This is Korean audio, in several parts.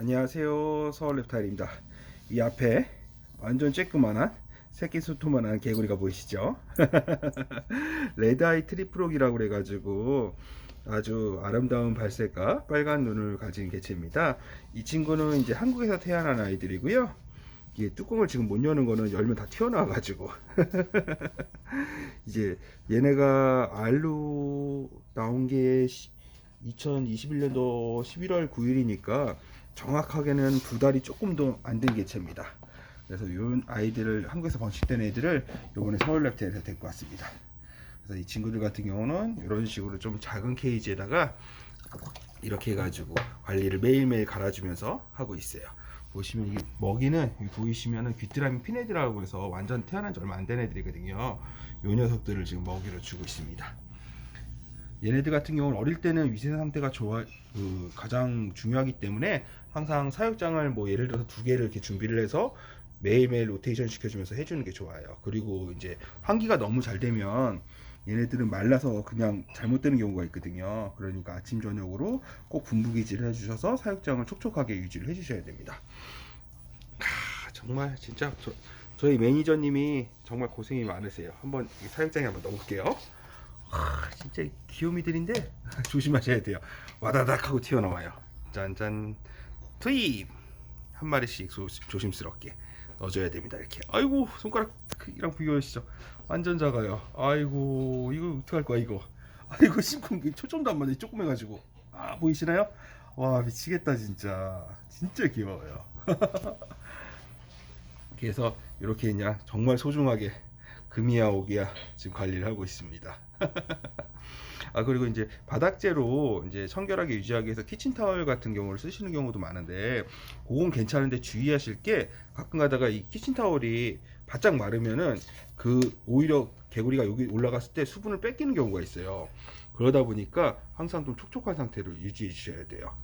안녕하세요. 서울랩타일입니다. 이 앞에 완전 쬐끄만한 새끼 수토만한 개구리가 보이시죠? 레드아이 트리프록이라고 그래가지고 아주 아름다운 발색과 빨간 눈을 가진 개체입니다. 이 친구는 이제 한국에서 태어난 아이들이고요. 이게 뚜껑을 지금 못 여는 거는 열면 다 튀어나와 가지고. 이제 얘네가 알로 나온 게 2021년도 11월 9일이니까 정확하게는 두 달이 조금 더 안 된 개체입니다. 그래서 이 아이들을 한국에서 번식된 애들을 요번에 서울랩트에서 데리고 왔습니다. 그래서 이 친구들 같은 경우는 이런 식으로 좀 작은 케이지에다가 이렇게 해가지고 관리를 매일매일 갈아주면서 하고 있어요. 보시면 이게 먹이는 보이시면은 귀뚜라미 피네드라고 해서 완전 태어난 지 얼마 안 된 애들이거든요. 요 녀석들을 지금 먹이로 주고 있습니다. 얘네들 같은 경우는 어릴 때는 위생 상태가 좋아 그 가장 중요하기 때문에 항상 사육장을 뭐 예를 들어서 두 개를 이렇게 준비를 해서 매일매일 로테이션 시켜주면서 해주는 게 좋아요. 그리고 이제 환기가 너무 잘 되면 얘네들은 말라서 그냥 잘못되는 경우가 있거든요. 그러니까 아침 저녁으로 꼭 분부기질을 해주셔서 사육장을 촉촉하게 유지를 해주셔야 됩니다. 아, 정말 진짜 저, 저희 매니저님이 정말 고생이 많으세요. 한번 이 사육장에 한번 넣어볼게요. 아, 진짜 귀요미들인데 조심하셔야 돼요. 와다닥 하고 튀어나와요. 짠짠 투입 한 마리씩 조, 조심스럽게 넣어줘야 됩니다. 이렇게 아이고 손가락 크기랑 비교하시죠. 완전 작아요. 아이고 이거 어떡할 거야 이거. 아이고 심쿵 초점도 안 맞네 조그매가지고 아 보이시나요? 와 미치겠다 진짜 진짜 귀여워요. 그래서 이렇게 그냥 정말 소중하게 금이야 오기야 지금 관리를 하고 있습니다. 아 그리고 이제 바닥재로 이제 청결하게 유지하기 위해서 키친타월 같은 경우를 쓰시는 경우도 많은데 그건 괜찮은데 주의하실 게 가끔 가다가 이 키친타월이 바짝 마르면은 그 오히려 개구리가 여기 올라갔을 때 수분을 뺏기는 경우가 있어요. 그러다 보니까 항상 좀 촉촉한 상태로 유지해 주셔야 돼요.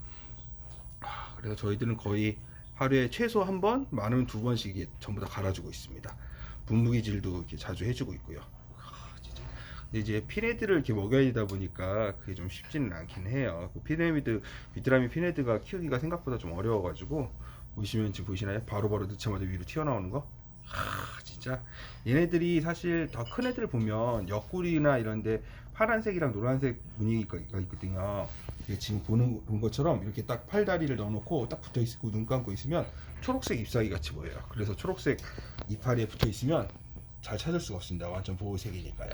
아, 그래서 저희들은 거의 하루에 최소 한 번, 많으면 두 번씩 전부 다 갈아주고 있습니다. 분무기질도 이렇게 자주 해주고 있고요. 이제 피네드를 이렇게 먹여야 되다 보니까 그게 좀 쉽지는 않긴 해요. 그 피네미드, 비트라미 피네드가 키우기가 생각보다 좀 어려워가지고 보시면 지금 보이시나요? 바로바로 넣자마자 위로 튀어나오는 거. 아, 진짜 얘네들이 사실 더 큰 애들 보면 옆구리나 이런데 파란색이랑 노란색 무늬가 있거든요. 이게 지금 보는 것처럼 이렇게 딱 팔다리를 넣어놓고 딱 붙어 있고 눈 감고 있으면 초록색 잎사귀 같이 보여요. 그래서 초록색 이파리에 붙어 있으면 잘 찾을 수가 없습니다. 완전 보호색이니까요.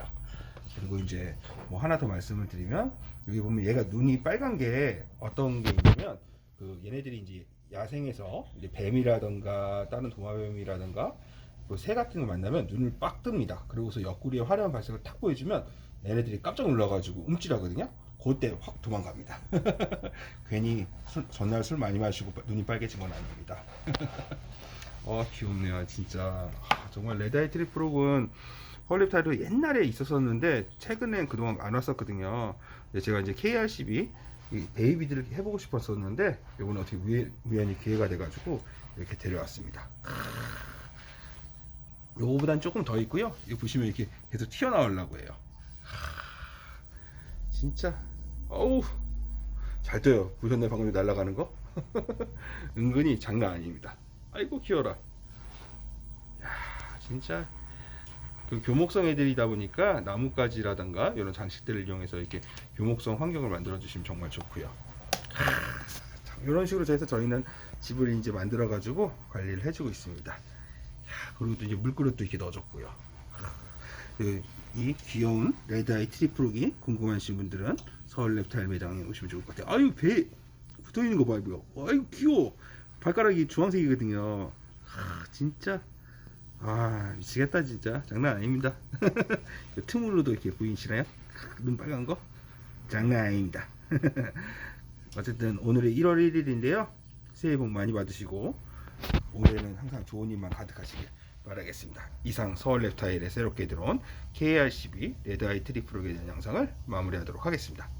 그리고 이제 뭐 하나 더 말씀을 드리면 여기 보면 얘가 눈이 빨간 게 어떤 게 있냐면 그 얘네들이 이제 야생에서 이제 뱀이라던가 다른 도마뱀이라던가 그 새 같은 거 만나면 눈을 빡 뜹니다. 그러고서 옆구리에 화려한 발색을 탁 보여주면 얘네들이 깜짝 놀라가지고 움찔하거든요. 그때 확 도망갑니다. 괜히 술, 전날 술 많이 마시고 눈이 빨개진 건 아닙니다. 어 귀엽네요 진짜 아, 정말 레드아이 트리프록은 헐립타이도 옛날에 있었었는데 최근엔 그동안 안 왔었거든요 근데 제가 이제 KRCB 이 베이비들을 해보고 싶었었는데 이번에 어떻게 우연, 우연 히 기회가 돼가지고 이렇게 데려왔습니다 요거보단 조금 더 있고요. 이거 보시면 이렇게 계속 튀어나오려고 해요. 진짜. 어우 잘 떠요. 보셨나요? 방금 날아가는 거? 은근히 장난 아닙니다. 아이고 귀여라. 야 진짜. 그 교목성 애들이다 보니까 나뭇가지라든가 이런 장식들을 이용해서 이렇게 교목성 환경을 만들어 주시면 정말 좋고요. 이런 식으로 해서 저희는 집을 이제 만들어 가지고 관리를 해주고 있습니다. 야, 그리고 또 이제 물그릇도 이렇게 넣어줬고요. 그, 이 귀여운 레드아이 트리프록이 궁금하신 분들은 서울 랩타일 매장에 오시면 좋을 것 같아요. 아유 배 붙어 있는 거 봐요 아유 귀여워. 발가락이 주황색이거든요. 아, 진짜. 아 미치겠다 진짜. 장난 아닙니다. 그 틈으로도 이렇게 보이시나요? 눈 빨간 거? 장난 아닙니다. 어쨌든 오늘이 1월 1일인데요. 새해 복 많이 받으시고 올해는 항상 좋은 일만 가득하시길 바라겠습니다. 이상 서울 랩타일에 새롭게 들어온 KRCB 레드아이 트리프로에 대한 영상을 마무리하도록 하겠습니다